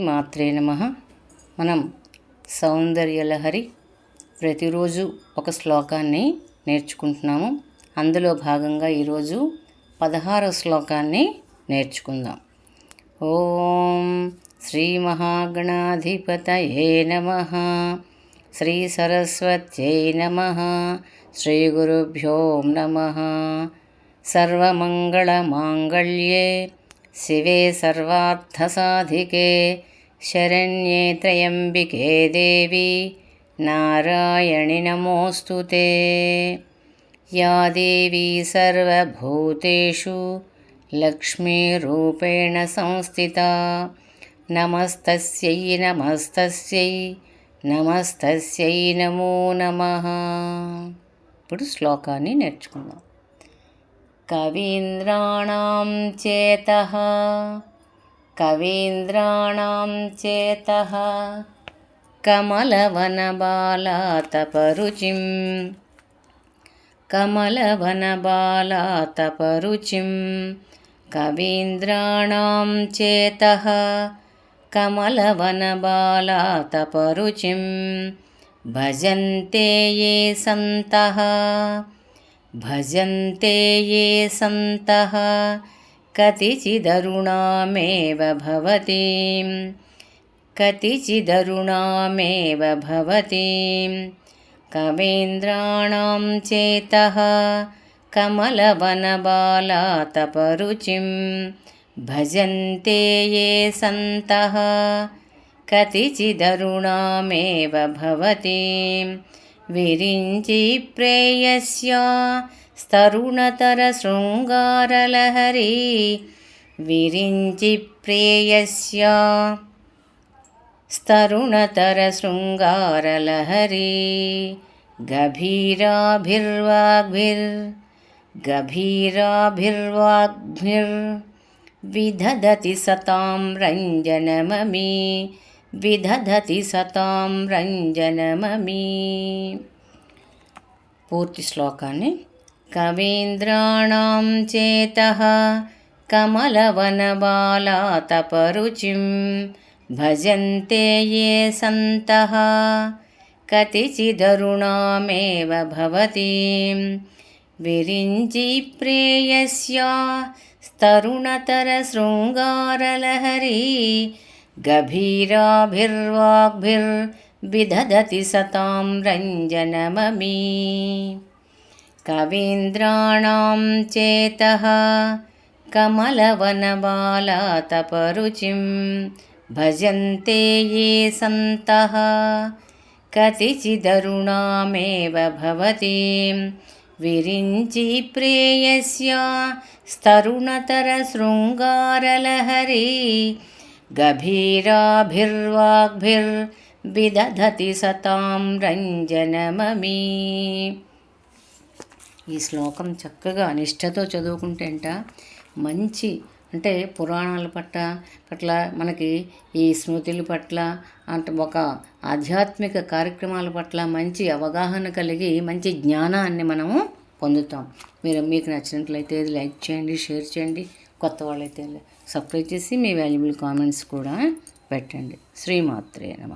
మాత్రే నమ. మనం సౌందర్యలహరి ప్రతిరోజు ఒక శ్లోకాన్ని నేర్చుకుంటున్నాము. అందులో భాగంగా ఈరోజు పదహారో శ్లోకాన్ని నేర్చుకుందాం. ఓం శ్రీ మహాగణాధిపతయే నమ. శ్రీ సరస్వత్యై నమ. శ్రీ గురుభ్యో నమ. సర్వమంగళమాంగళ్యే शिवे सर्वार्थसाधिके शरण्ये त्र्यम्बिके देवी नारायणि नमोऽस्तु ते या देवी सर्वभूतेषु लक्ष्मीरूपेण संस्थिता नमस्तस्यै नमस्तस्यै నమస్తస్యై నమో నమ ఇప్పుడు శ్లోకాన్ని నేర్చుకుందాం कवीन्द्राणां चेतः। कवीन्द्राणां चेतः। कमलवनबालातपरुचिं। कमलवनबालातपरुचिं। कवीन्द्राणां चेतः। कमलवनबालातपरुचिं। भजन्ते ये सन्तः। भजन्ते ये सन्तः कतिचिदरुणामेव भवतीं। कतिचिदरुणामेव भवतीं। कवीन्द्राणां चेतः कमलवनबालातपरुचिं। भजन्ते ये सन्तः कतिचिदरुणामेव भवतीं विरिञ्चि प्रेयस्या स्तरुणतरशृङ्गारलहरी विरिञ्चि प्रेयस्या स्तरुणतरशृङ्गारलहरी गभीराभिर्वाग्भिर्गभीराभिर्वाग्भिर्विदधति सतां रञ्जनममी విదధతి సతాం రంజనమీ పూర్తి శ్లోకాన్ని కవీంద్రాణం చేత కమలవనబాలాతపరుచిం భజంతే ఏ సంత కతిచిదరుణామేవ భవతి విరించి ప్రేయస్యా स्तरुणतरशृङ्गारलहरी गभीराभिर्वाग्भिर्विदधति सतां रञ्जनममी। कवीन्द्राणां चेतः कमलवनबालातपरुचिं भजन्ते ये सन्तः। कतिचिदरुणामेव भवतीं विरिञ्चि प्रेयस्या स्तरुणतरशृङ्गारलहरी గభీరాభిర్వాగ్భిర్విదధతి సతాం రంజనమమీ. ఈ శ్లోకం చక్కగా నిష్ఠతో చదువుకుంటేంట మంచి అంటే పురాణాల పట్ల పట్ల మనకి ఈ స్మృతుల పట్ల అంటే ఒక ఆధ్యాత్మిక కార్యక్రమాల పట్ల మంచి అవగాహన కలిగి మంచి జ్ఞానాన్ని మనము పొందుతాం. మీరు మీకు నచ్చినట్లయితే లైక్ చేయండి షేర్ చేయండి. కొత్త వాళ్ళైతే సబ్స్క్రైబ్ చేసి మీ వాల్యుబుల్ కామెంట్స్ కూడా పెట్టండి. శ్రీమాత్రే నమ.